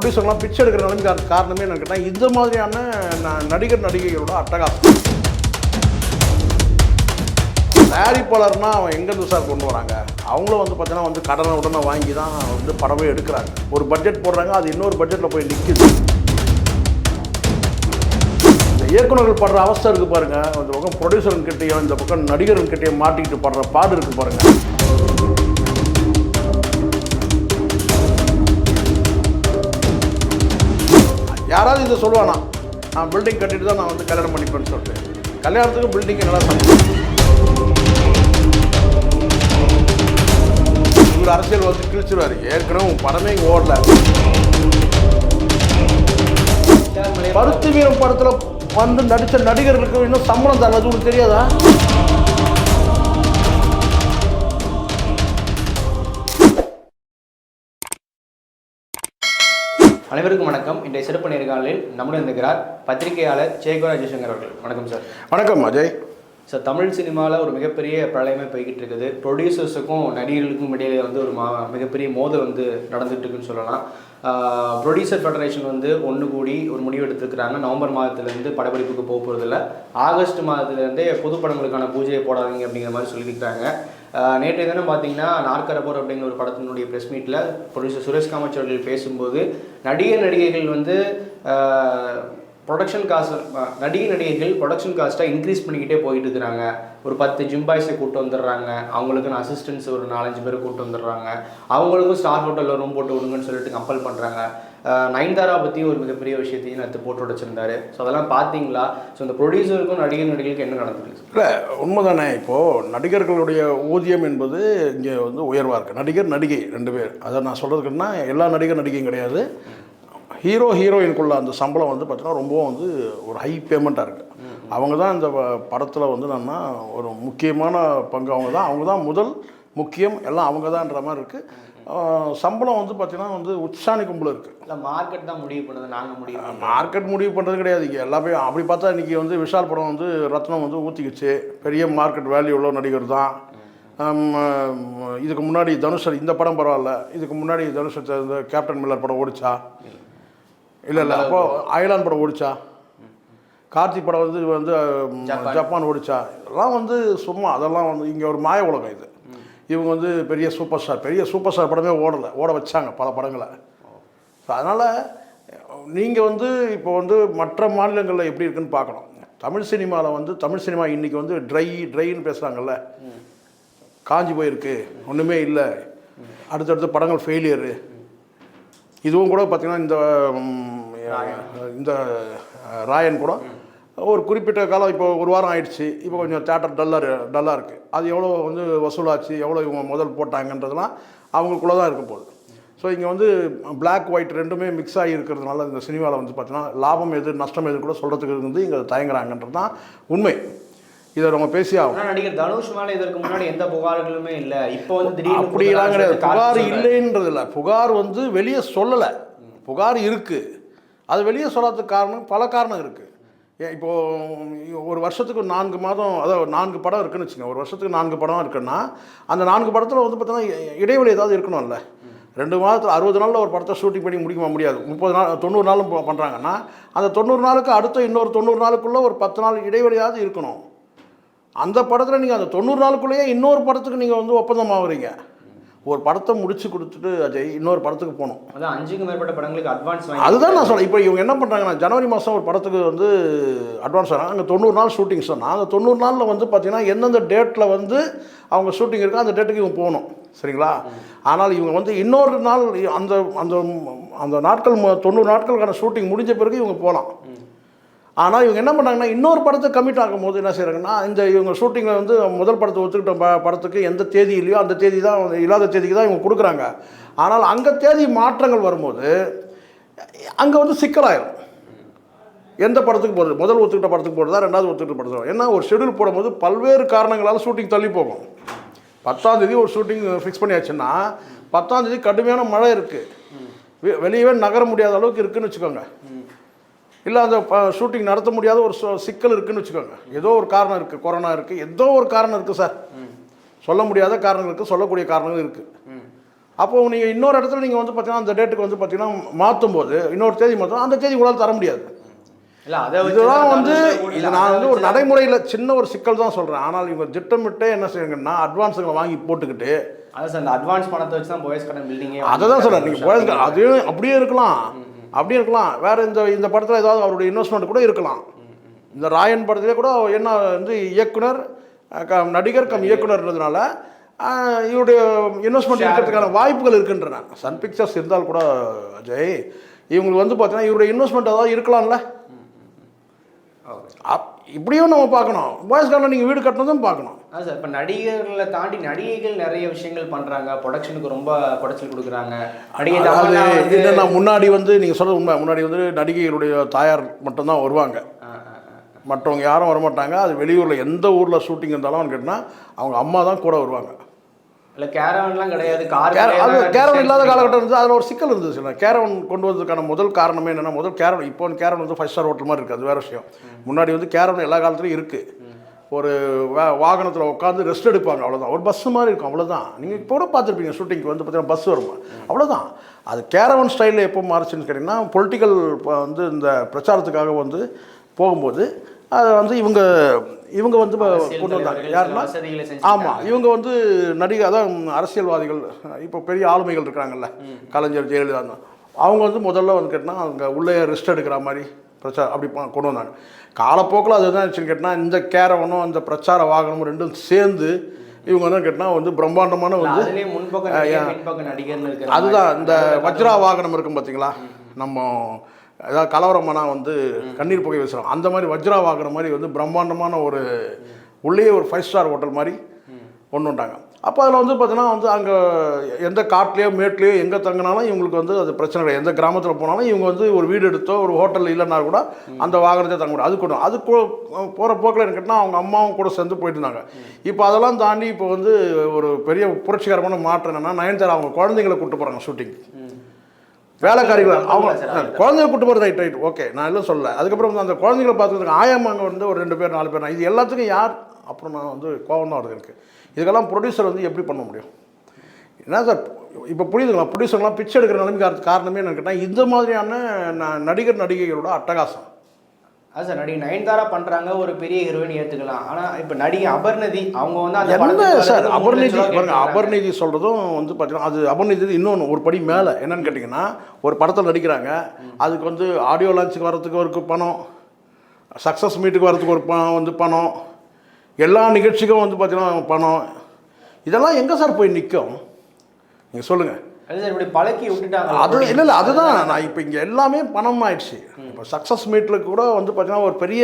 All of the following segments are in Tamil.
ப்ரொடியூசர்லாம் பிச்சை எடுக்கிற நிலைமைக்கு அதுக்கு காரணமே என்ன கேட்டால் இந்த மாதிரியான நடிகர் நடிகைகளோட அட்டகாசம். தயாரிப்பாளர்னா அவன் எங்கேருந்து சார் கொண்டு வராங்க? அவங்களும் வந்து பார்த்தீங்கன்னா வந்து கடனை உடனே வாங்கி தான் வந்து படமே எடுக்கிறாங்க. ஒரு பட்ஜெட் போடுறாங்க அது இன்னொரு பட்ஜெட்டில் போய் நிற்குது இந்த இயக்குனர்கள் படுற அவஸ்தை இருக்குது பாருங்க. இந்த பக்கம் ப்ரொடியூசர்கிட்டையும் இந்த பக்கம் நடிகர்கிட்டையும் மாட்டிக்கிட்டு படுற பாடு இருக்குது பாருங்கள் யாராவது இதை சொல்லுவானா? நான் பில்டிங் கட்டிட்டு தான் நான் வந்து கல்யாணம் பண்ணிப்பேன்னு சொல்லிட்டு. கல்யாணத்துக்கு பில்டிங் நல்லா சம்பளம் இவர் அரசியல் வந்து கிழிச்சிருவார். ஏற்கனவே உன் படமே இங்கே ஓடல. பருத்தி வீரம் படத்தில் வந்து நடித்த நடிகர்களுக்கு இன்னும் சம்பளம் தரது உங்களுக்கு தெரியாதா? அனைவருக்கும் வணக்கம். இன்றைய சிறப்பு நேர்காணலில் நம்முடன் இருக்கிறார் பத்திரிகையாளர் சேகோரா ஜெய்சங்கர் அவர்கள். வணக்கம் சார். வணக்கம் அஜய். சார் தமிழ் சினிமாவில் ஒரு மிகப்பெரிய பிரளயமே போய்கிட்டு இருக்குது ப்ரொடியூசர்ஸுக்கும் நடிகர்களுக்கும் இடையில வந்து ஒரு மா மிகப்பெரிய மோதல் வந்து நடந்துட்டு இருக்குன்னு சொல்லலாம். ப்ரொடியூசர் ஃபெடரேஷன் வந்து ஒன்று கூடி ஒரு முடிவு எடுத்திருக்கிறாங்க. நவம்பர் மாதத்துலேருந்து படப்பிடிப்புக்கு போக போகிறதில்ல ஆகஸ்ட் மாதத்துலேருந்தே பொது படங்களுக்கான பூஜையை போடாதீங்க அப்படிங்கிற மாதிரி சொல்லியிருக்காங்க நேற்று நேற்றைய தினம் பார்த்தீங்கன்னா நாற்கரப்போர் அப்படிங்கிற ஒரு படத்தினுடைய ப்ரெஸ் மீட்டில் ப்ரொடியூசர் சுரேஷ் காமாட்சி அவர்கள் பேசும்போது நடிகர் நடிகைகள் வந்து ப்ரொடக்ஷன் காசு நடிகை நடிகைகள் ப்ரொடக்ஷன் காஸ்ட்டை இன்க்ரீஸ் பண்ணிக்கிட்டே போயிட்டு இருக்கிறாங்க ஒரு பத்து ஜிம் பாய்ஸை கூட்டு வந்துடுறாங்க. அவங்களுக்குன்னு அசிஸ்டன்ஸ் ஒரு நாலஞ்சு பேர் கூட்டு வந்துடுறாங்க. அவங்களுக்கும் ஸ்டார் ஹோட்டலில் ரூம் போட்டு விடுங்கன்னு சொல்லிட்டு கம்பல் பண்ணுறாங்க நயன்தாரா பற்றி ஒரு மிகப்பெரிய விஷயத்தையும் நேற்று போட்டு உடைச்சிருந்தாரு. ஸோ அதெல்லாம் பார்த்தீங்களா ஸோ இந்த ப்ரொடியூசருக்கும் நடிகர் நடிகைகளுக்கும் என்ன நடந்துருக்கு இல்லை உண்மைதானே. இப்போது நடிகர்களுடைய ஊதியம் என்பது இங்கே வந்து உயர்வாக இருக்குது நடிகர் நடிகை ரெண்டு பேர். அதை நான் சொல்கிறதுக்குன்னா எல்லா நடிகர் நடிகையும் கிடையாது. ஹீரோ ஹீரோயினுக்குள்ள அந்த சம்பளம் வந்து பார்த்தீங்கன்னா ரொம்பவும் வந்து ஒரு ஹை பேமெண்ட்டாக இருக்குது அவங்க தான் இந்த படத்தில் வந்து நம்ம ஒரு முக்கியமான பங்கு. அவங்க தான் அவங்க தான் முதல் முக்கியம். எல்லாம் அவங்க தான்ன்ற மாதிரி இருக்குது சம்பளம் வந்து பார்த்தீங்கன்னா வந்து உச்சாணி கும்பல் இருக்குது இல்லை மார்க்கெட் தான் முடிவு பண்ணுது நாங்கள் முடிவு. மார்க்கெட் முடிவு பண்ணுறது கிடையாது. இங்கே எல்லாமே அப்படி பார்த்தா இன்றைக்கி வந்து விஷால் படம் வந்து ரத்னம் வந்து ஊற்றிக்கிச்சு பெரிய மார்க்கெட் வேல்யூ உள்ள நடிகர் தான். இதுக்கு முன்னாடி தனுஷ் இந்த படம் பரவாயில்ல. இதுக்கு முன்னாடி தனுஷ் கேப்டன் மில்லர் படம் ஓடிச்சா. இல்லை இல்லை. அப்போ அயலான் படம் ஓடிச்சா? கார்த்திக் படம் வந்து வந்து. ஜப்பான். ஓடிச்சா? இதெல்லாம் வந்து சும்மா அதெல்லாம் வந்து இங்கே ஒரு மாய உலகம் இது. இவங்க வந்து பெரிய சூப்பர் ஸ்டார். பெரிய சூப்பர் ஸ்டார் படமே ஓடலை. ஓட வச்சாங்க பல படங்களை. ஸோ அதனால் நீங்கள் வந்து இப்போ வந்து மற்ற மாநிலங்களில் எப்படி இருக்குன்னு பார்க்கணும். தமிழ் சினிமாவில் வந்து தமிழ் சினிமா இன்றைக்கி வந்து ட்ரை ட்ரைன்னு பேசுகிறாங்கல்ல காஞ்சி போயிருக்கு. ஒன்றுமே இல்லை. அடுத்தடுத்த படங்கள் ஃபெயிலியரு இதுவும் கூட பார்த்திங்கன்னா இந்த இந்த ராயன் கூட ஒரு குறிப்பிட்ட காலம் இப்போ ஒரு வாரம் ஆயிடுச்சு. இப்போ கொஞ்சம் தேட்டர் டல்லாக டல்லாக இருக்குது அது எவ்வளோ வந்து வசூலாச்சு எவ்வளோ இவங்க முதல் போட்டாங்கன்றதுலாம் அவங்களுக்குள்ளே தான் இருக்க போகுது. ஸோ இங்கே வந்து பிளாக் ஒயிட் ரெண்டுமே மிக்ஸ் ஆகி இருக்கிறதுனால இந்த சினிமாவில் வந்து பார்த்தீங்கன்னா லாபம் எது நஷ்டம் எது கூட சொல்கிறதுக்கு வந்து இங்கே தயங்குறாங்கன்றது தான் உண்மை. இதை நம்ம பேசி ஆகும் நடிகர் தனுஷ் மேல இதற்கு முன்னாடி எந்த புகார்களுமே இல்ல. இப்போ வந்து திடீர்னு அப்படியெல்லாம் கிடையாது. புகார். இல்லைன்றது இல்லை புகார் வந்து வெளியே சொல்லலை. புகார் இருக்குது அது வெளியே சொல்லாததுக்கு காரணம் பல காரணம் இருக்குது இப்போது ஒரு வருஷத்துக்கு நான்கு மாதம் அதாவது நான்கு படம் இருக்குன்னு வச்சுக்கோங்க. ஒரு வருஷத்துக்கு நான்கு படம் இருக்குன்னா அந்த நான்கு படத்தில் வந்து பார்த்தீங்கன்னா இடைவெளி ஏதாவது இருக்கணும்ல. ரெண்டு மாதத்தில் அறுபது நாளில் ஒரு படத்தை ஷூட்டிங் பண்ணி முடிக்க முடியாது. முப்பது நாள் தொண்ணூறு நாளும் பண்ணுறாங்கன்னா அந்த தொண்ணூறு நாளுக்கு அடுத்த இன்னொரு தொண்ணூறு நாளுக்குள்ளே ஒரு பத்து நாள் இடைவெளியாவது இருக்கணும். அந்த படத்தில் நீங்கள் அந்த தொண்ணூறு நாளுக்குள்ளேயே இன்னொரு படத்துக்கு நீங்கள் வந்து ஒப்பந்தம் ஆகுறீங்க ஒரு படத்தை முடிச்சு கொடுத்துட்டு அஜய் இன்னொரு படத்துக்கு போகணும். அதான் அஞ்சுக்கு மேற்பட்ட படங்களுக்கு அட்வான்ஸ் அதுதான் நான் சொல்கிறேன் இப்போ இவங்க என்ன பண்ணுறாங்கன்னா ஜனவரி மாதம் ஒரு படத்துக்கு வந்து அட்வான்ஸ் வராங்க. அங்கே தொண்ணூறு நாள் ஷூட்டிங் சொன்னால் அந்த தொண்ணூறு நாளில் வந்து பார்த்தீங்கன்னா எந்தெந்த டேட்டில் வந்து அவங்க ஷூட்டிங் இருக்கோ அந்த டேட்டுக்கு இவங்க போகணும். சரிங்களா? ஆனால் இவங்க வந்து இன்னொரு நாள் அந்த அந்த அந்த நாட்கள் தொண்ணூறு நாட்களுக்கான ஷூட்டிங் முடிஞ்ச பிறகு இவங்க போகலாம். ஆனால் இவங்க என்ன பண்ணாங்கன்னா இன்னொரு படத்தை கமிட் ஆகும்போது என்ன செய்கிறாங்கன்னா இந்த இவங்க ஷூட்டிங்கில் வந்து முதல் படத்தை ஒத்துக்கிட்ட ப படத்துக்கு எந்த தேதி இல்லையோ அந்த தேதி தான் வந்து இல்லாத தேதிக்கு தான் இவங்க கொடுக்குறாங்க. ஆனால் அங்கே தேதி மாற்றங்கள் வரும்போது அங்கே வந்து சிக்கலாயிரும். எந்த படத்துக்கு போகிறது முதல் ஒத்துக்கிட்ட படத்துக்கு போகிறதா ரெண்டாவது ஒத்துக்கிட்ட படத்துக்கு ஏன்னா ஒரு ஷெடியூல் போடும்போது பல்வேறு காரணங்களால் ஷூட்டிங் தள்ளி போகும். பத்தாம் தேதி ஒரு ஷூட்டிங் ஃபிக்ஸ் பண்ணியாச்சுன்னா பத்தாம் தேதி கடுமையான மழை இருக்குது வெளியவே நகர முடியாத அளவுக்கு இருக்குன்னு வச்சுக்கோங்க. இல்லை அந்த ஷூட்டிங் நடத்த முடியாத ஒரு சிக்கல் இருக்குன்னு வச்சுக்கோங்க. ஏதோ ஒரு காரணம் இருக்குது கொரோனா இருக்குது ஏதோ ஒரு காரணம் இருக்குது சார் சொல்ல முடியாத காரணங்கள் இருக்குது சொல்லக்கூடிய காரணங்கள் இருக்குது ம். அப்போ நீங்கள் இன்னொரு இடத்துல நீங்கள் வந்து பார்த்தீங்கன்னா அந்த டேட்டுக்கு வந்து பார்த்தீங்கன்னா மாற்றும் போது இன்னொரு தேதி மாற்றும் அந்த தேதி உங்களால் தர முடியாது. இல்ல அதை வச்சு இதெல்லாம் தான் வந்து இது நான் வந்து ஒரு நடைமுறையில் சின்ன ஒரு சிக்கல் தான் சொல்கிறேன் ஆனால் இவங்க திட்டமிட்டே என்ன செய்யுங்கன்னா அட்வான்ஸுங்களை வாங்கி போட்டுக்கிட்டு அதான் சார் இந்த அட்வான்ஸ் பணத்தை வச்சு தான் போயஸ் கடன் பில்டிங்கே அதை தான் சொல்கிறேன் நீங்கள் போயிருங்க அதுவும் அப்படியே இருக்கலாம். அப்படியே இருக்கலாம். வேற இந்த இந்த படத்தில் ஏதாவது அவருடைய இன்வெஸ்ட்மெண்ட் கூட இருக்கலாம். இந்த ராயன் படத்திலே கூட என்ன வந்து இயக்குனர் அஹ், க- நடிகர் கம் இயக்குனர்ன்றதுனால இவருடைய இன்வெஸ்ட்மெண்ட் இருக்கிறதுக்கான வாய்ப்புகள் இருக்குன்றன. சன் பிக்சர்ஸ் இருந்தால் கூட அஜய் இவங்களுக்கு வந்து பார்த்தீங்கன்னா இவருடைய இன்வெஸ்ட்மெண்ட் ஏதாவது இருக்கலாம்ல. அப் இப்படியும் நம்ம பார்க்கணும். பாய்ஸ் கார்டில் நீங்கள் வீடு கட்டினதும் பார்க்கணும். அதான் சார் இப்போ நடிகர்களை தாண்டி நடிகைகள் நிறைய விஷயங்கள் பண்றாங்க. ப்ரொடக்ஷனுக்கு ரொம்ப குடைச்சல் கொடுக்குறாங்க. நடிகை என்னன்னா முன்னாடி வந்து நீங்கள் சொல்கிறது உண்மை. முன்னாடி வந்து நடிகைகளுடைய தாயார் மட்டும்தான் வருவாங்க. ஆ, ஆ, ஆ. மற்றவங்க யாரும் வரமாட்டாங்க. அது வெளியூரில் எந்த ஊரில் ஷூட்டிங் இருந்தாலும் கேட்டால் அவங்க அம்மா தான் கூட வருவாங்க. இல்ல கேரவன்லாம் கிடையாது கார் கேரவன் இல்லாத காலகட்டம் இருந்தது அதில் ஒரு சிக்கல் இருந்துச்சு கேரவன் கொண்டு வந்ததுக்கான முதல் காரணமே என்னென்னா முதல் கேரவன் இப்போ வந்து கேரவன் வந்து ஃபைவ் ஸ்டார் ஹோட்டல் மாதிரி இருக்குது அது வேறு விஷயம். முன்னாடி வந்து கேரவன் எல்லா காலத்துலையும் இருக்குது ஒரு வாகனத்தில் உட்காந்து ரெஸ்ட் எடுப்பாங்க அவ்வளோதான் ஒரு பஸ் மாதிரி இருக்கும் அவ்வளோதான் நீங்கள் இப்போ கூட பார்த்துருப்பீங்க ஷூட்டிங்க்கு வந்து பார்த்தீங்கன்னா பஸ் வருமா? அவ்வளோதான் அது கேரவன் ஸ்டைலில் எப்போ மாறுச்சுன்னு கேட்டிங்கன்னா பொலிட்டிக்கல் வந்து இந்த பிரச்சாரத்துக்காக வந்து போகும்போது அதை வந்து இவங்க இவங்க வந்து கொண்டு வந்தாங்க. யாருன்னா? ஆமாம் இவங்க வந்து நடிகை அதான் அரசியல்வாதிகள் இப்போ பெரிய ஆளுமைகள் இருக்கிறாங்கல்ல கலைஞர் ஜெயலலிதா. அந்த- அவங்க வந்து முதல்ல வந்து கேட்டால் அவங்க உள்ளே ரெஸ்ட் எடுக்கிற மாதிரி பிரச்சாரம் அப்படி கொண்டு வந்தாங்க. காலப்போக்கில் அது என்ன ஆச்சுன்னு கேட்டால் இந்த கேரவனும் இந்த பிரச்சார வாகனமும் ரெண்டும் சேர்ந்து இவங்க வந்து கேட்டால் வந்து பிரம்மாண்டமான வந்து முன்பக்கம் அதுதான் இந்த வஜ்ரா வாகனம் இருக்கும் பார்த்தீங்களா நம்ம ஏதாவது கலவரமானா வந்து கண்ணீர் புகை வீசுகிறோம் அந்த மாதிரி வஜ்ரா வாங்குற மாதிரி வந்து பிரம்மாண்டமான ஒரு உள்ளேயே ஒரு ஃபைவ் ஸ்டார் ஹோட்டல் மாதிரி கொண்டு வந்தாங்க அப்போ அதில் வந்து பார்த்தீங்கன்னா வந்து அங்கே எந்த காட்டிலையோ மேட்லேயோ எங்கே தங்கினாலும் இவங்களுக்கு வந்து அது பிரச்சனை கிடையாது. எந்த கிராமத்தில் போனாலும் இவங்க வந்து ஒரு வீடு எடுத்தோ ஒரு ஹோட்டல் இல்லைன்னா கூட அந்த வாகனத்தை தங்க முடியும். அது கூட அது போகிற போக்கில் என்ன அவங்க அம்மாவும் கூட சேர்ந்து போயிட்டு இருந்தாங்க. இப்போ அதெல்லாம் தாண்டி இப்போ வந்து ஒரு பெரிய புரட்சிகரமான மாற்றம் என்னென்னா நயன்தாரா அவங்க குழந்தைங்களை கூப்பிட்டு போகிறாங்க ஷூட்டிங் வேலைக்காரிகள் அவங்க குழந்தைய கூட்டு போகிறது ரைட் ரைட் ஓகே. நான் எல்லாம் சொல்லல. அதுக்கப்புறம் வந்து அந்த குழந்தைகளை பார்த்துக்கிறதுக்கு ஆயாமாங்க வந்து ஒரு ரெண்டு பேர் நாலு பேர் இது எல்லாத்துக்கும் யார்? அப்புறம் நான் வந்து கோவம் வருது எனக்கு. இதுக்கெல்லாம் ப்ரொடியூசர் வந்து எப்படி பண்ண முடியும்? என்ன சார் இப்போ புரியுதுங்களா? ப்ரொடியூசர்லாம் பிச்சை எடுக்கிற நிலைமைக்கு காரணமே என்னன்னு கேட்டால் இந்த மாதிரியான நடிகர் நடிகைகளோட அட்டகாசம். அது சார் நடிகை நயன்தாரா பண்றாங்க ஒரு பெரிய ஹீரோயின் ஏத்துக்கலாம். ஆனா இப்ப நடிகை அபர்ணதி அவங்க வந்து அந்த சார் அபர்நிதி பாருங்க. அபர்நிதி சொல்கிறதும் வந்து பார்த்தீங்கன்னா அது அபர்நிதி இன்னொன்று ஒரு படி மேலே. என்னன்னு கேட்டிங்கன்னா ஒரு படத்தில் நடிக்கிறாங்க. அதுக்கு வந்து ஆடியோ லான்ச்சுக்கு வரதுக்கு ஒரு பணம் சக்ஸஸ் மீட்டுக்கு வரதுக்கு ஒரு பணம் வந்து பணம் எல்லா நிகழ்ச்சிக்கும் வந்து பார்த்தீங்கன்னா பணம். இதெல்லாம் எங்கே சார் போய் நிற்கும் நீங்கள் சொல்லுங்கள் இப்படி பழக்கி விட்டுட்டாங்க. அது இல்லை இல்லை அதுதான். நான் இப்போ இங்கே எல்லாமே பணம் ஆயிடுச்சு. இப்போ சக்ஸஸ் மீட்டில் கூட வந்து பார்த்தீங்கன்னா ஒரு பெரிய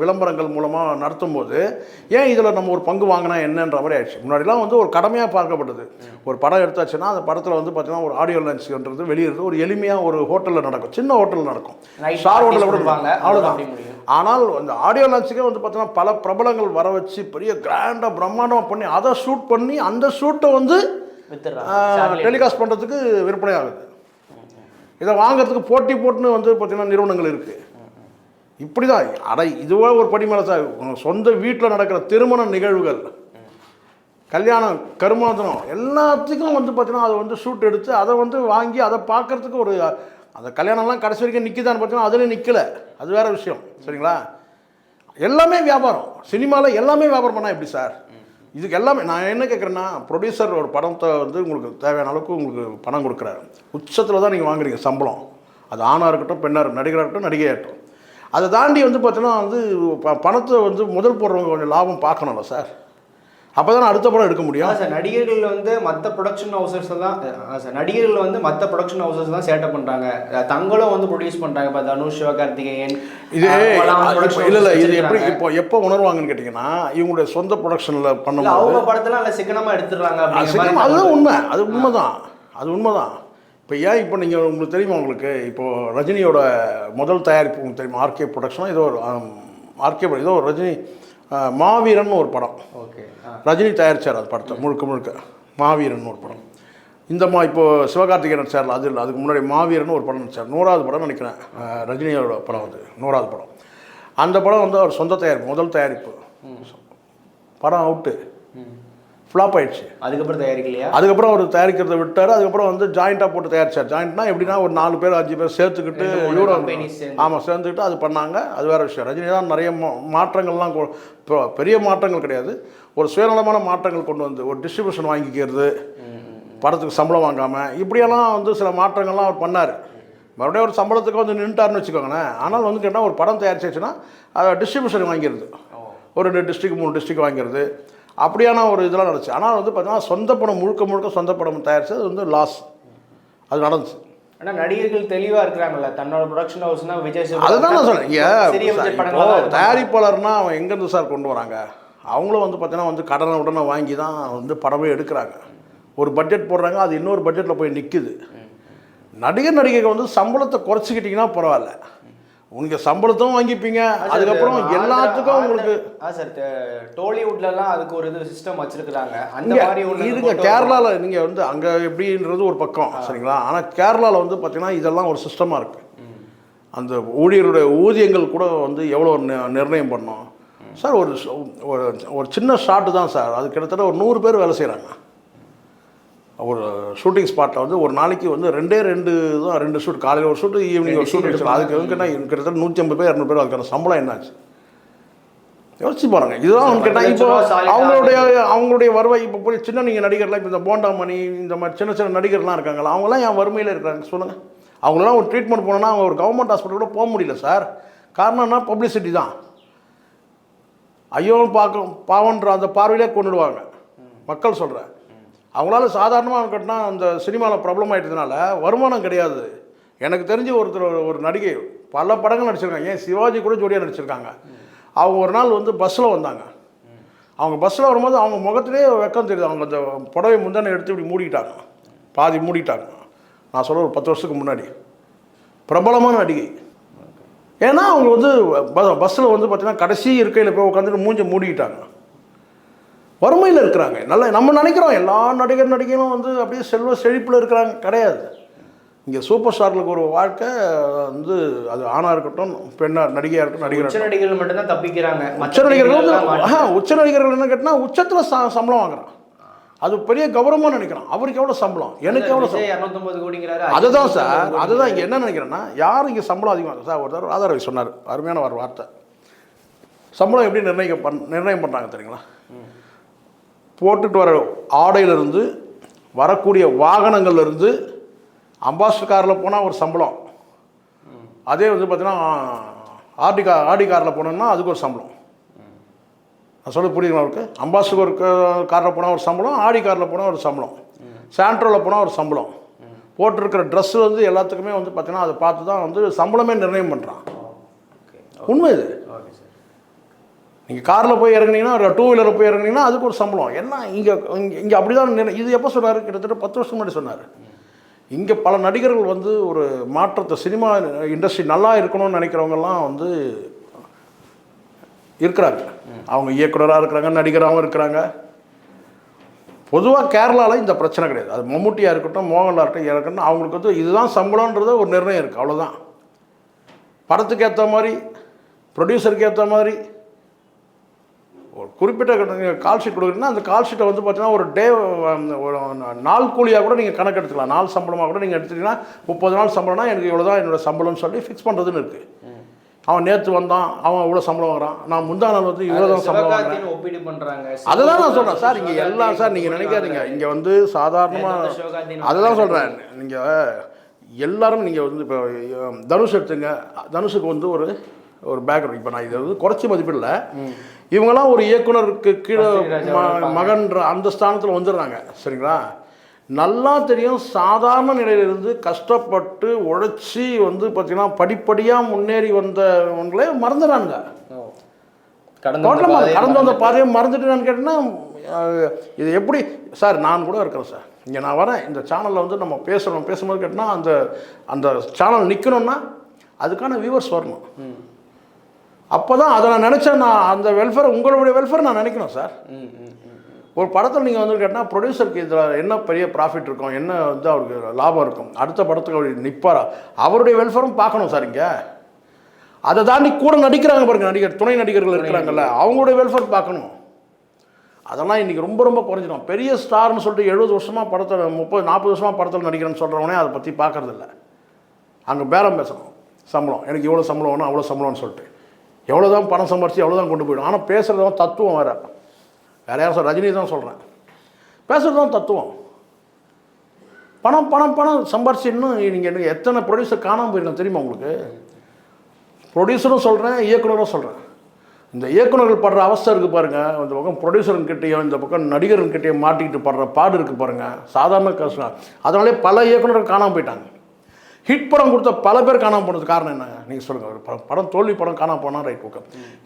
விளம்பரங்கள் மூலமாக நடத்தும் போது ஏன் இதில் நம்ம ஒரு பங்கு வாங்கினா என்னன்ற மாதிரி ஆயிடுச்சு. முன்னாடிலாம் வந்து ஒரு கடமையாக பார்க்கப்பட்டது. ஒரு படம் எடுத்தாச்சுன்னா அந்த படத்தில் வந்து பார்த்தீங்கன்னா ஒரு ஆடியோ லான்ச்ன்றது வெளியிறது ஒரு எளிமையாக ஒரு ஹோட்டலில் நடக்கும். சின்ன ஹோட்டலில் நடக்கும். ஸ்டார் ஹோட்டலில் கூட அவ்வளோதான். ஆனால் அந்த ஆடியோ லான்ச்சுக்கே வந்து பார்த்தீங்கன்னா பல பிரபலங்கள் வர வச்சு பெரிய கிராண்டாக பிரம்மாண்டமாக பண்ணி அதை ஷூட் பண்ணி அந்த ஷூட்டை வந்து டெலிகாஸ்ட் பண்ணுறதுக்கு விற்பனை ஆகுது. இதை வாங்குறதுக்கு போட்டி போட்டுன்னு வந்து பார்த்தீங்கன்னா நிறுவனங்கள் இருக்குது இப்படி தான் அட இதுவே ஒரு படி மேலே சார் சொந்த வீட்டில் நடக்கிற திருமண நிகழ்வுகள் கல்யாணம் கருமாந்தனம் எல்லாத்துக்கும் வந்து பார்த்தீங்கன்னா அதை வந்து ஷூட் எடுத்து அதை வந்து வாங்கி அதை பார்க்கறதுக்கு ஒரு அந்த கல்யாணம்லாம் கடைசி வரைக்கும் நிற்கிதான்னு பார்த்தீங்கன்னா அதுலேயும் நிற்கல அது வேற விஷயம். சரிங்களா? எல்லாமே வியாபாரம். சினிமாவில் எல்லாமே வியாபாரம் பண்ணால் எப்படி சார்? இதுக்கு எல்லாமே நான் என்ன கேட்குறேன்னா ப்ரொடியூசர் ஒரு படத்தை வந்து உங்களுக்கு தேவையான அளவுக்கு உங்களுக்கு பணம் கொடுக்குறாரு. உச்சத்தில் தான் நீங்கள் வாங்குறீங்க சம்பளம். அது ஆணாக இருக்கட்டும் பெண்ணாக இருக்கட்டும் நடிகராக இருக்கட்டும் நடிகையாகட்டும் அதை தாண்டி வந்து பார்த்தீங்கன்னா வந்து பணத்தை வந்து முதல் போடுறவங்க கொஞ்சம் லாபம் பார்க்கணும்ல சார்? அப்போ தான் அடுத்த படம் எடுக்க முடியும்? சார் நடிகர்கள் வந்து மற்ற ப்ரொடக்ஷன் ஹவுசஸ் தான் சார் நடிகர்கள் வந்து மற்ற ப்ரொடக்ஷன் ஹவுசஸ் தான் சேட்டப் பண்றாங்க. அஹ் தங்களும் வந்து ப்ரொடியூஸ் பண்றாங்க. இப்போ தனுஷ் சிவகார்த்திகேயன் இது இல்லை இல்லை இது எப்படி. இப்போ எப்போ உணர்வாங்கன்னு கேட்டிங்கன்னா இவங்களுடைய சொந்த ப்ரொடக்ஷனில் பண்ணும்போது அவங்க படத்தெல்லாம் இல்ல சிக்கனமா எடுத்துடுறாங்க அதுதான் உண்மை அது உண்மைதான் அது உண்மைதான். இப்போ ஏன் இப்போ நீங்கள் உங்களுக்கு தெரியுமா உங்களுக்கு? இப்போ ரஜினியோட முதல் தயாரிப்பு உங்களுக்கு தெரியுமா? ஆர்கே ப்ரொடக்ஷனாக ஏதோ ஒரு ஆர்கே ஏதோ ஒரு ரஜினி மாவீரன் ஒரு படம். ஓகே ரஜினி தயாரிச்சார் அது படத்தை முழுக்க முழுக்க. மாவீரன் ஒரு படம். இந்த மா இப்போ சிவகார்த்திகேயன் நடிச்சார்ல அது இல்லை அதுக்கு முன்னாடி மாவீரன் ஒரு படம் நடிச்சார் நூறாவது படம் நினைக்கிறேன். ரஜினியோட படம் அது நூறாவது படம். அந்த படம் வந்து அவர் சொந்த தயாரிப்பு முதல் தயாரிப்பு. படம் அவுட்டு. ஃப்ளாப் ஆயிடுச்சு. அதுக்கப்புறம் தயாரிக்கலையா? அதுக்கப்புறம் அவர் தயாரிக்கிறத விட்டார். அதுக்கப்புறம் வந்து ஜாயிண்ட்டாக போட்டு தயாரிச்சார். ஜாயிண்ட்னா எப்படின்னா ஒரு நாலு பேர் அஞ்சு பேர் சேர்த்துக்கிட்டு யூரோ. ஆமாம் சேர்ந்துக்கிட்டு அது பண்ணாங்க. அது வேற விஷயம். ரஜினி தான் நிறைய மாற்றங்கள்லாம் பெரிய மாற்றங்கள் கிடையாது. ஒரு சுயநலமான மாற்றங்கள் கொண்டு வந்து ஒரு டிஸ்ட்ரிபியூஷன் வாங்கிக்கிறது படத்துக்கு சம்பளம் வாங்காமல் இப்படியெல்லாம் வந்து சில மாற்றங்கள்லாம் அவர் பண்ணார். மறுபடியும் ஒரு சம்பளத்துக்கு வந்து நின்றுட்டாருன்னு வச்சுக்கோங்களேன். ஆனால் வந்து கேட்டால் ஒரு படம் தயாரிச்சிச்சுன்னா அதை டிஸ்ட்ரிபியூஷன் வாங்கிடுது ஒரு ரெண்டு டிஸ்ட்ரிக்ட் மூணு டிஸ்ட்ரிக்ட் வாங்கிறது அப்படியான ஒரு இதெல்லாம் நடந்துச்சு. ஆனால் வந்து பார்த்தீங்கன்னா சொந்த படம் முழுக்க முழுக்க சொந்த படம் தயாரிச்சது வந்து லாஸ். அது நடந்துச்சு. ஆனா நடிகர்கள் தெளிவா இருக்கிறாங்கல்ல. தன்னோட ப்ரொடக்ஷன் ஹவுஸ்னா விஜய் அதுதான் நான் சொல்றேன் இங்க சிறிய சார், பட்ஜெட் இப்போ படங்களா தான் இருக்கும். தயாரிப்பாளர்னா அவன் எங்கேருந்து சார் கொண்டு வராங்க? அவங்களும் வந்து பார்த்தீங்கன்னா வந்து கடனை உடனே வாங்கி தான் வந்து படமே எடுக்கிறாங்க. ஒரு பட்ஜெட் போடுறாங்க அது இன்னொரு பட்ஜெட்டில் போய் நிற்குது நடிகர் நடிகைகள் வந்து சம்பளத்தை குறைச்சிக்கிட்டிங்கன்னா பரவாயில்ல. உங்களுக்கு சம்பளத்தும் வாங்கிப்பீங்க. அதுக்கப்புறம் எல்லாத்துக்கும் உங்களுக்கு ஆ சார் ட- டோலிவுட்ல எல்லாம் அதுக்கு ஒரு இது சிஸ்டம் வச்சிருக்காங்க அந்த மாதிரி இதுங்க. கேரளாவில் நீங்கள் வந்து அங்கே எப்படின்றது ஒரு பக்கம் சரிங்களா? ஆனால் கேரளாவில் வந்து பார்த்தீங்கன்னா இதெல்லாம் ஒரு சிஸ்டமாக இருக்குது அந்த ஊழியருடைய ஊதியங்கள் கூட வந்து எவ்வளோ நிர்ணயம் பண்ணோம். சார் ஒரு ஒரு சின்ன ஷாட்டு தான் சார். அது கிட்டத்தட்ட ஒரு நூறு பேர் வேலை செய்கிறாங்க ஒரு ஷூட்டிங் ஸ்பாட்டில் வந்து ஒரு நாளைக்கு வந்து ரெண்டே ரெண்டு தான் ரெண்டு ஷூட் காலையில் ஒரு ஷூட்டு ஈவினிங் ஒரு ஷூட் வச்சு அதுக்கு என்ன கிட்டத்தட்ட நூற்றி ஐம்பது பேர் இரநூறு பேர் அதுக்கான சம்பளம் என்னாச்சு? யோசிச்சு பாருங்க. இதுதான் அவங்க கேட்டால் இப்போ அவங்களுடைய அவங்களுடைய வருவாய் இப்போ போய் சின்ன நீங்கள் நடிகர்லாம் இப்போ இந்த போண்டா மணி இந்த மாதிரி சின்ன சின்ன நடிகர்லாம் இருக்காங்களா அவங்களாம் என் வறுமையில் இருக்காங்க சொல்லுங்கள் அவங்களாம் ஒரு ட்ரீட்மெண்ட் போனோன்னா அவங்க ஒரு கவர்மெண்ட் ஹாஸ்பிட்டல் கூட போக முடியல சார் காரணம் என்ன? பப்ளிசிட்டி தான். ஐயோ பார்க்க பாவன்ற அந்த பார்வையிலே கொண்டுடுவாங்க. மக்கள் சொல்கிறேன் அவங்களால சாதாரணமாக கட்டினா அந்த சினிமாவில் ப்ராப்ளம் ஆகிட்டதுனால வருமானம் கிடையாது. எனக்கு தெரிஞ்சு ஒருத்தர் ஒரு- நடிகை பல படங்கள் நடிச்சிருக்காங்க. ஏன்? சிவாஜி கூட ஜோடியாக நடிச்சிருக்காங்க. அவங்க ஒரு நாள் வந்து பஸ்ஸில் வந்தாங்க. அவங்க பஸ்ஸில் வரும்போது அவங்க முகத்திலே வெக்கம் தெரியுது. அவங்க அந்த புடவை முந்தானை எடுத்து இப்படி மூடிட்டாங்க பாதி மூடிட்டாங்க. நான் சொல்ல ஒரு பத்து வருஷத்துக்கு முன்னாடி. பிரபலமான நடிகை. ஏன்னா அவங்க வந்து பஸ்ஸில் வந்து பார்த்திங்கன்னா கடைசி இருக்கையில் போய் உட்காந்துட்டு மூஞ்ச மூடிக்கிட்டாங்க. வறுமையில் இருக்கிறாங்க. நல்லா நம்ம நினைக்கிறோம் எல்லா நடிகர் நடிகையும் வந்து அப்படியே செல்வ செழிப்பில் இருக்கிறாங்க. கிடையாது. இங்கே சூப்பர் ஸ்டார்களுக்கு ஒரு வாழ்க்கை வந்து அது ஆணாக இருக்கட்டும் பெண்ணாக நடிகையாக இருக்கட்டும் நடிகராக உச்ச நடிகர்கள் மட்டும்தான் தப்பிக்கிறாங்க. உச்ச நடிகர்கள் ஆஹா, உச்ச நடிகர்கள் என்ன கேட்டால் உச்சத்தில் சம்பளம் வாங்குறான். அது பெரிய கௌரவமாக நினைக்கிறான். அவருக்கு எவ்வளோ சம்பளம்? எனக்கு எவ்வளோ 250 கோடிங்கிறாரு அதுதான் சார். அதுதான் இங்கே என்ன நினைக்கிறேன்னா யார் இங்கே சம்பளம் அதிகமாக சார் ஒரு தடவை ராதாரவி சொன்னார். அருமையான ஒரு வார்த்தை. சம்பளம் எப்படி நிர்ணயிக்க பண் நிர்ணயம் பண்ணுறாங்க தெரியுங்களா? போட்டுட்டு வர ஆடையிலிருந்து வரக்கூடிய வாகனங்கள்லேருந்து அம்பாஸ்டர் காரில் போனால் ஒரு சம்பளம். அதே வந்து பார்த்தீங்கன்னா ஆர்டி கா ஆடி காரில் போனோம்னா அதுக்கு ஒரு சம்பளம். நான் சொல்ல புரியுதுங்களா அவருக்கு அம்பாஸ்டர் ஒரு காரில் போனால் ஒரு சம்பளம் ஆடி காரில் போனால் ஒரு சம்பளம். சாண்ட்ரோவில் போனால் ஒரு சம்பளம். போட்டிருக்கிற ட்ரெஸ் வந்து எல்லாத்துக்குமே வந்து பார்த்தீங்கன்னா அதை பார்த்து தான் வந்து சம்பளமே நிர்ணயம் பண்ணுறான் உண்மை இது. நீங்கள் காரில் போய் இறங்குனீங்கன்னா டூ வீலரில் போய் இறங்குனீங்கன்னா அதுக்கு ஒரு சம்பளம். என்ன இங்கே இங்கே இங்கே அப்படி தான் இது எப்போ சொன்னார்? கிட்டத்தட்ட பத்து வருஷம் முன்னாடி சொன்னார். இங்கே பல நடிகர்கள் வந்து ஒரு மாற்றத்தை சினிமா இண்டஸ்ட்ரி நல்லா இருக்கணும்னு நினைக்கிறவங்கெல்லாம் வந்து இருக்கிறாங்க. அவங்க இயக்குனராக இருக்கிறாங்க நடிகராகவும் இருக்கிறாங்க. பொதுவாக கேரளாவில் இந்த பிரச்சனை கிடையாது. அது மம்முட்டியாக இருக்கட்டும் மோகன்லால் இருக்கட்டும் இருக்கட்டும் அவங்களுக்கு வந்து இதுதான் சம்பளம்ன்றது ஒரு நிர்ணயம் இருக்குது அவ்வளோதான் படத்துக்கு ஏற்ற மாதிரி ப்ரொடியூசருக்கு ஏற்ற மாதிரி ஒரு குறிப்பிட்ட நீங்கள் கால் ஷீட் கொடுக்குறீங்கன்னா அந்த கால் ஷீட்டை வந்து பார்த்தீங்கன்னா ஒரு டே ஒரு நாள் கூலியாக கூட நீங்கள் கணக்கு எடுத்துக்கலாம். நாள் சம்பளமாக கூட நீங்கள் எடுத்துட்டீங்கன்னா முப்பது நாள் சம்பளம்னா எனக்கு இவ்வளோ தான் என்னோட சம்பளம்னு சொல்லி ஃபிக்ஸ் பண்ணுறதுன்னு இருக்குது அவன் நேற்று வந்தான் அவன் இவ்வளோ சம்பளம் வாங்குறான். நான் முந்தா நாள் வந்து இவ்வளோ தான் சம்பளம் சிவகார்த்தின்னு ஒப்பீடு பண்றாங்க. அதுதான் நான் சொல்கிறேன் சார் இங்கே எல்லாம் சார் நீங்கள் நினைக்காதீங்க. இங்கே வந்து சாதாரணமாக அதுதான் சொல்கிறேன் நீங்கள் எல்லாரும் நீங்கள் வந்து இப்போ தனுஷ் எடுத்துங்க. தனுஷுக்கு வந்து ஒரு ஒரு பேக்ரவுண்ட் இப்போ நான் இதை வந்து குறைச்சி மதிப்பிடல. இவங்கெல்லாம் ஒரு இயக்குனருக்கு கீழே. மகன்ற அந்த ஸ்தானத்தில் வந்துடுறாங்க. சரிங்களா? நல்லா தெரியும் சாதாரண நிலையிலிருந்து கஷ்டப்பட்டு உழைச்சி வந்து பார்த்தீங்கன்னா படிப்படியாக முன்னேறி வந்தவங்களே மறந்துடுறானுங்க ஓ. கடந்த கடந்து வந்த பாதையை மறந்துட்டு நான் கேட்டேன்னா இது எப்படி? சார் நான் கூட இருக்கிறேன் சார். இங்கே நான் வரேன். இந்த சேனலில் வந்து நம்ம பேசுகிறோம் பேசும்போது கேட்டால் அந்த அந்த சேனல் நிற்கணும்னா அதுக்கான வியூவர்ஸ் வரணும். அப்போ தான் அதை நான் நினச்சேன் நான் அந்த வெல்ஃபேர் உங்களுடைய வெல்ஃபேர் நான் நினைக்கணும் சார். ஒரு படத்தில் நீங்கள் வந்து கேட்டால் ப்ரொடியூசருக்கு இதில் என்ன பெரிய ப்ராஃபிட் இருக்கும் என்ன வந்து அவருக்கு லாபம் இருக்கும்? அடுத்த படத்துக்கு அவர் நிற்பாரா அவருடைய வெல்ஃபேரும் பார்க்கணும் சார் இங்கே. அதை தாண்டி கூட நடிக்கிறாங்க பாருங்க நடிகர் துணை நடிகர்கள் இருக்கிறாங்கல்ல அவங்களுடைய வெல்ஃபேர் பார்க்கணும். அதெல்லாம் இன்றைக்கி ரொம்ப ரொம்ப குறைஞ்சிடும். பெரிய ஸ்டார்னு சொல்லிட்டு எழுபது வருஷமாக படத்தில் முப்பது நாற்பது வருஷமாக படத்தில் நடிக்கிறேன்னு சொல்கிறவனே அதை பற்றி பார்க்கறதில்ல. அங்கே பேரம் பேசணும். சம்பளம். எனக்கு இவ்வளோ சம்பளம் வேணும் அவ்வளோ சம்பளம்னு சொல்லிட்டு. எவ்வளோ தான் பணம் சம்பாரிச்சு எவ்வளோ தான் கொண்டு போயிடும். ஆனால் பேசுகிறதும் தத்துவம் வேறு. வேறு யாரும் சொல்ல ரஜினி தான் சொல்கிறேன் பேசுகிறது தான் தத்துவம். பணம் பணம் பணம் சம்பாரிச்சு இன்னும் நீங்கள் எனக்கு எத்தனை ப்ரொடியூசர் காணாமல் போயிருக்கோம் தெரியுமா உங்களுக்கு? ப்ரொடியூசரும் சொல்கிறேன் இயக்குனரும் சொல்கிறேன் இந்த இயக்குனர்கள் படுற அவஸ்தை இருக்குது பாருங்கள் இந்த பக்கம் ப்ரொடியூசருங்கிட்டையும் இந்த பக்கம் நடிகருங்கிட்டையும் மாட்டிக்கிட்டு படுற பாடு இருக்குது பாருங்கள் சாதாரண கஷ்டம். அதனாலே பல இயக்குனர்கள் காணாமல் போயிட்டாங்க. ஹிட் படம் கொடுத்த பல பேர் காணாமல் போனது காரணம் என்ன? நீங்கள் சொல்லுங்கள் படம் படம் தோல்வி படம் காணாமல் போனால் ரைட் ஓகே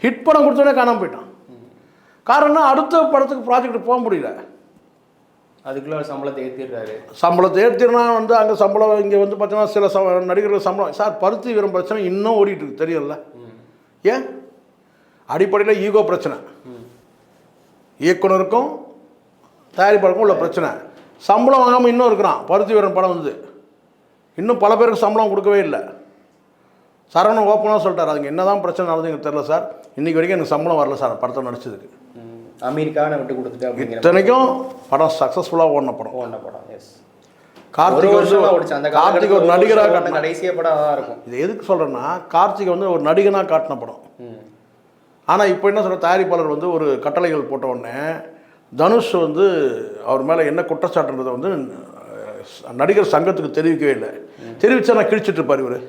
ஹிட் படம் கொடுத்தோடனே காணாமல் போயிட்டான். காரணம் அடுத்த படத்துக்கு ப்ராஜெக்ட் போக முடியல. அதுக்குள்ள சம்பளத்தை ஏற்றிடுறாரு சம்பளத்தை ஏற்றினா வந்து அங்கே சம்பளம் இங்கே வந்து பார்த்தீங்கன்னா சில ச நடிகர்கள் சம்பளம். சார் பருத்தி வீரம் பிரச்சனை இன்னும் ஓடிட்டு இருக்கு. தெரியல. ஏன்? அடிப்படையில் ஈகோ பிரச்சனை. இயக்குனருக்கும் தயாரிப்பாளருக்கும் உள்ள பிரச்சனை. சம்பளம் வாங்காமல் இன்னும் இருக்கிறான். பருத்தி வீரன் படம் வந்து. இன்னும் பல பேருக்கு சம்பளம் கொடுக்கவே இல்லை. சரவணன் ஓப்பனாக சொல்லிட்டார் அதுங்க என்ன தான் பிரச்சனை நடந்தது எனக்கு தெரில சார். இன்றைக்கி வரைக்கும் எனக்கு சம்பளம் வரல சார் படத்தை நடிச்சதுக்கு. நான் விட்டு கொடுத்துட்டு இத்தனைக்கும் படம் சக்ஸஸ்ஃபுல்லாக ஓடின படம். ஓடின படம் எஸ் கார்த்திக் வந்து கார்த்திக் ஒரு நடிகராக காட்டின கடைசிய படம் இருக்கும். இது எதுக்கு சொல்கிறேன்னா கார்த்திக் வந்து ஒரு நடிகனாக காட்டின படம். ஆனால் இப்போ என்ன சொல்ற தயாரிப்பாளர் வந்து ஒரு கட்டளைகள் போட்ட உடனே தனுஷ் வந்து அவர் மேலே என்ன குற்றச்சாட்டுன்றதை வந்து நடிகர் சங்கத்துக்கு தெரிவிக்கவே இல்லை. தெரிவிச்சா நான் கிழிச்சிட்டு இருப்பார் இவர்.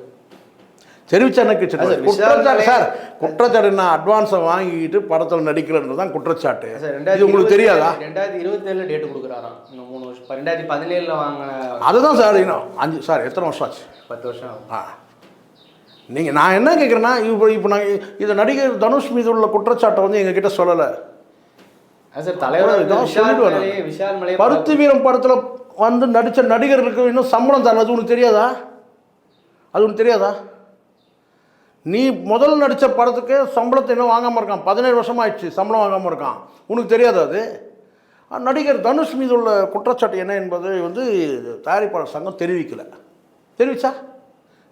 தெரிவிச்சா என்ன கிழிச்சிட்டு குற்றச்சாட்டு சார் குற்றச்சாட்டு என்ன? அட்வான்ஸை வாங்கிட்டு படத்தில் நடிக்கலன்றது தான் குற்றச்சாட்டு. இது உங்களுக்கு தெரியாதா? ரெண்டாயிரத்தி இருபத்தி ஏழுல டேட் கொடுக்குறாராம் இன்னும் மூணு வருஷம் ரெண்டாயிரத்தி பதினேழுல வாங்கின அதுதான் சார் இன்னும். அஞ்சு சார் எத்தனை வருஷம் ஆச்சு? பத்து வருஷம். ஆ. நீங்கள் நான் என்ன கேட்குறேன்னா இப்போ இப்போ நான் இதை நடிகர் தனுஷ் மீது உள்ள குற்றச்சாட்டை வந்து எங்ககிட்ட சொல்லலை. பருத்தி வீரம் படத்தில் வந்து நடித்த நடிகர்களுக்கு இன்னும் சம்பளம் தரல அது உனக்கு தெரியாதா? அது உனக்கு தெரியாதா? நீ முதல் நடித்த படத்துக்கு சம்பளத்தை இன்னும் வாங்காமல் இருக்கான். பதினேழு வருஷம் ஆயிடுச்சு சம்பளம் வாங்காமல் இருக்கான். உனக்கு தெரியாதா அது? நடிகர் தனுஷ் மீது உள்ள குற்றச்சாட்டு என்ன என்பதை வந்து தயாரிப்பாளர் சங்கம் தெரிவிக்கலை. தெரிவிச்சா?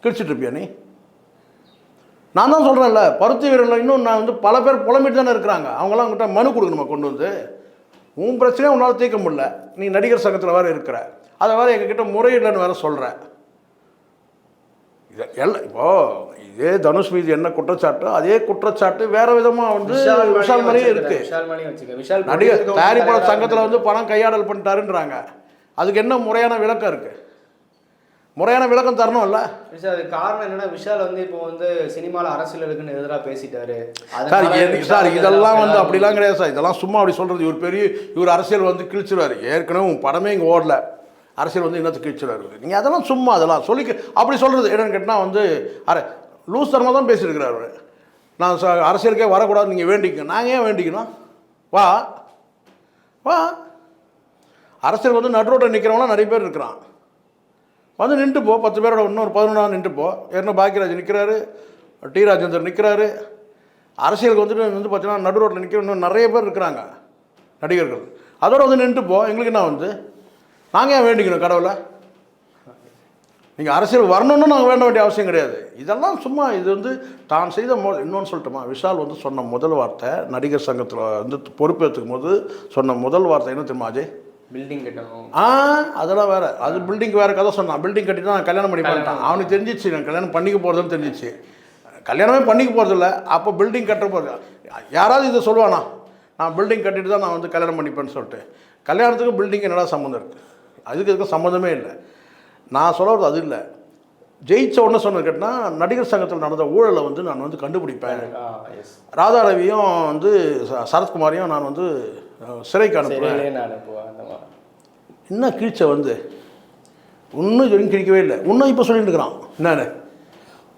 கிழிச்சிட்டு இருப்பியா நீ? நான் தான் சொல்கிறேன்ல பருத்தி வீரர்கள் இன்னும் நான் வந்து பல பேர் புலம்பிட்டு தானே இருக்கிறாங்க. அவங்களாம் அவங்ககிட்ட மனு கொடுக்கணுமா கொண்டு வந்து? உன் பிரச்சனையை உன்னால் தீர்க்க முடியல. நீ நடிகர் சங்கத்தில் வேறு இருக்கிற. அதை வேறு எங்ககிட்ட முறையில்லைன்னு வேறு சொல்கிற இது எல்லாம் இப்போ இதே தனுஷ் மீது என்ன குற்றச்சாட்டு அதே குற்றச்சாட்டு வேற விதமாக வந்து விஷால் மாதிரியே வச்சுக்கிறேன். இருக்கு. விஷால் மேலேயும் வச்சுக்க விஷால் நடிகர் தயாரிப்பாளர் சங்கத்தில் வந்து பணம் கையாடல் பண்ணிட்டாருன்றாங்க. அதுக்கு என்ன முறையான விளக்கம் இருக்கு? முறையான விளக்கம் தரணும்ல. விஷால் அது காரணம் என்னன்னா விஷால் வந்து இப்போ வந்து சினிமால அரசியல் இருக்குன்னு எதிராக பேசிட்டாரு. சார் சார் இதெல்லாம் வந்து அப்படிலாம் கிடையாது சார். இதெல்லாம் சும்மா அப்படி சொல்கிறது இவர் பெரிய இவர் அரசியல் வந்து கிழிச்சிருவார். ஏற்கனவே உன் படமே இங்கே ஓடல. அரசியல் வந்து இன்னத்துக்கு கிழிச்சிருவார் நீங்கள் அதெல்லாம் சும்மா அதெல்லாம் சொல்லி அப்படி சொல்கிறது என்னன்னு கேட்டால் வந்து அரை லூஸ் தரமாக தான் பேசியிருக்கிறார் அவர். நான் அரசியலுக்கே வரக்கூடாது. நீங்கள் வேண்டிக்க நாங்கள் ஏன் வேண்டிக்கணும்? வா. வா. அரசியல் வந்து நடுரோட்டில் நிற்கிறவங்களாம் நிறைய பேர் இருக்கிறான். வந்து நின்று போ பத்து பேரோட இன்னொரு பதினொன்றாவது நின்று போ ஏன்னா பாக்கியராஜ் நிற்கிறாரு டி ராஜேந்தர் நிற்கிறாரு அரசியலுக்கு வந்துட்டு வந்து பார்த்தீங்கன்னா நடு ரோட்டில் நிற்கிற இன்னும் நிறைய பேர் இருக்கிறாங்க நடிகர்கள். அதோட வந்து நின்று போ எங்களுக்கு என்ன வந்து? நாங்கள் ஏன் வேண்டிக்கணும் கடவுளை? நீங்கள் அரசியல் வரணும்னு நாங்கள் வேண்ட வேண்டிய அவசியம் கிடையாது. இதெல்லாம் சும்மா இது வந்து தான் செய்த மொ இன்னொன்று சொல்லட்டுமா? விஷால் வந்து சொன்ன முதல் வார்த்தை நடிகர் சங்கத்தில் வந்து பொறுப்பேற்றுக்கும் போது சொன்ன முதல் வார்த்தை என்ன தெரியுமா அஜய்? பில்டிங் கட்டணும். ஆ அதெல்லாம் வேற. அது பில்டிங் வேற கதை சொன்னான். பில்டிங் கட்டி தான் நான் கல்யாணம் பண்ணி பண்ணிட்டான். அவனுக்கு தெரிஞ்சிச்சு நான் கல்யாணம் பண்ணிக்க போகிறதுன்னு தெரிஞ்சிச்சு. கல்யாணமே பண்ணிக்க போகிறதில்ல அப்போ பில்டிங் கட்ட போகிறது யாராவது இதை சொல்லுவானா? நான் பில்டிங் கட்டிட்டு தான் நான் வந்து கல்யாணம் பண்ணிப்பேன்னு சொல்லிட்டு. கல்யாணத்துக்கு பில்டிங் என்னடா சம்மந்தம் இருக்குது அதுக்கு இதுக்கு சம்மந்தமே இல்லை. நான் சொல்கிறது அது இல்லை. ஜெயிச்ச உடனே சொன்னது கேட்டால் நடிகர் சங்கத்தில் நடந்த ஊழலை வந்து நான் வந்து கண்டுபிடிப்பேன். ராதாரவியும் வந்து ச- சரத்குமாரையும் நான் வந்து சிறைக்கு அனுப்புவேன் என்ன கீழ்ச்சை வந்து? இன்னும் இதுவரைக்கும் கிழிக்கவே இல்லை. இன்னும் இப்போ சொல்லிட்டு இருக்கிறான். என்னன்னு?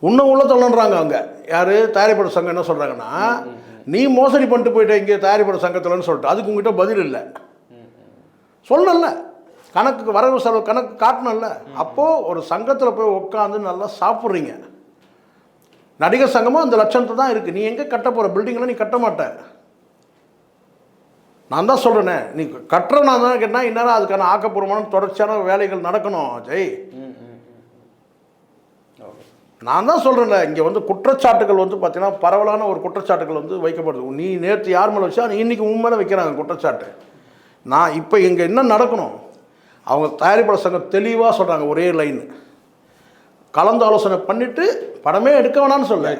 இன்னும் உள்ள தள்ளன்றாங்க அவங்க யார்? தயாரிப்பாளர் சங்கம் என்ன சொல்கிறாங்கன்னா நீ மோசடி பண்ணிட்டு போயிட்ட இங்கே தயாரிப்பாளர் சங்கத்தில்னு சொல்லிட்டு அதுக்கு உங்ககிட்ட பதில் இல்லை. சொல்லல. கணக்கு வரவு செலவு கணக்கு காட்டணும்ல. அப்போது ஒரு சங்கத்தில் போய் உட்காந்து நல்லா சாப்பிட்றீங்க. நடிகர் சங்கமும் அந்த லட்சணத்தை தான் இருக்குது நீ எங்கே கட்ட போகிற பில்டிங்லாம் நீ கட்ட மாட்ட. நான் தான் சொல்கிறேனே நீ கட்டுற நான் தான் கேட்டால் இந்நேரம் அதுக்கான ஆக்கப்பூர்வமான தொடர்ச்சியான வேலைகள் நடக்கணும் ஜெய். நான் தான் சொல்கிறேன்ல இங்கே வந்து குற்றச்சாட்டுகள் வந்து பார்த்தீங்கன்னா பரவலான ஒரு குற்றச்சாட்டுகள் வந்து வைக்கப்படுது. நீ நேற்று யார் மேலே வச்சா நீ உன் மேலே வைக்கிறாங்க குற்றச்சாட்டு. நான் இப்போ இங்கே என்ன நடக்கணும்? அவங்க தயாரிப்பாளர் சங்கம் தெளிவாக சொல்கிறாங்க ஒரே லைன் கலந்து ஆலோசனை பண்ணிவிட்டு படமே எடுக்க வேணாம்னு சொல்ல.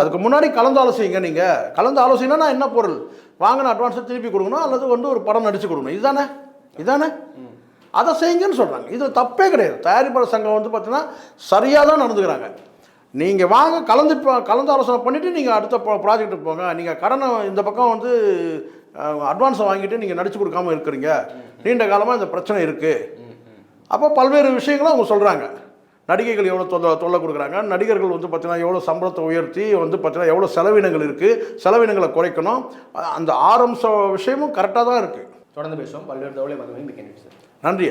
அதுக்கு முன்னாடி கலந்து ஆலோசிங்க நீங்கள் கலந்து ஆலோசனைனா என்ன பொருள்? வாங்கின அட்வான்ஸை திருப்பி கொடுக்கணும் அல்லது வந்து ஒரு படம் நடிச்சு கொடுக்கணும். இதுதானே? இதானே அதை செய்யுங்கன்னு சொல்கிறாங்க இது தப்பே கிடையாது. தயாரிப்பாளர் சங்கம் வந்து பார்த்தீங்கன்னா சரியாக தான் நடந்துக்கிறாங்க. நீங்கள் வாங்க கலந்து கலந்து ஆலோசனை பண்ணிவிட்டு நீங்கள் அடுத்த ப்ராஜெக்ட்டுக்கு போங்க. நீங்கள் கடனை இந்த பக்கம் வந்து அட்வான்ஸை வாங்கிட்டு நீங்கள் நடிச்சு கொடுக்காம இருக்கிறீங்க. நீண்ட காலமாக இந்த பிரச்சனை இருக்குது அப்போ பல்வேறு விஷயங்களை அவங்க சொல்கிறாங்க நடிகைகள் எவ்வளோ தொல்லை தொல்லை கொடுக்குறாங்க? நடிகர்கள் வந்து பார்த்தீங்கன்னா எவ்வளோ சம்பளத்தை உயர்த்தி வந்து பார்த்தீங்கன்னா எவ்வளோ செலவினங்கள் இருக்குது செலவினங்களை குறைக்கணும். அந்த ஆரம்ப விஷயமும் கரெக்டாக தான் இருக்குது தொடர்ந்து பேசுவோம். பல்வேறு மிக்க நன்றி சார். நன்றி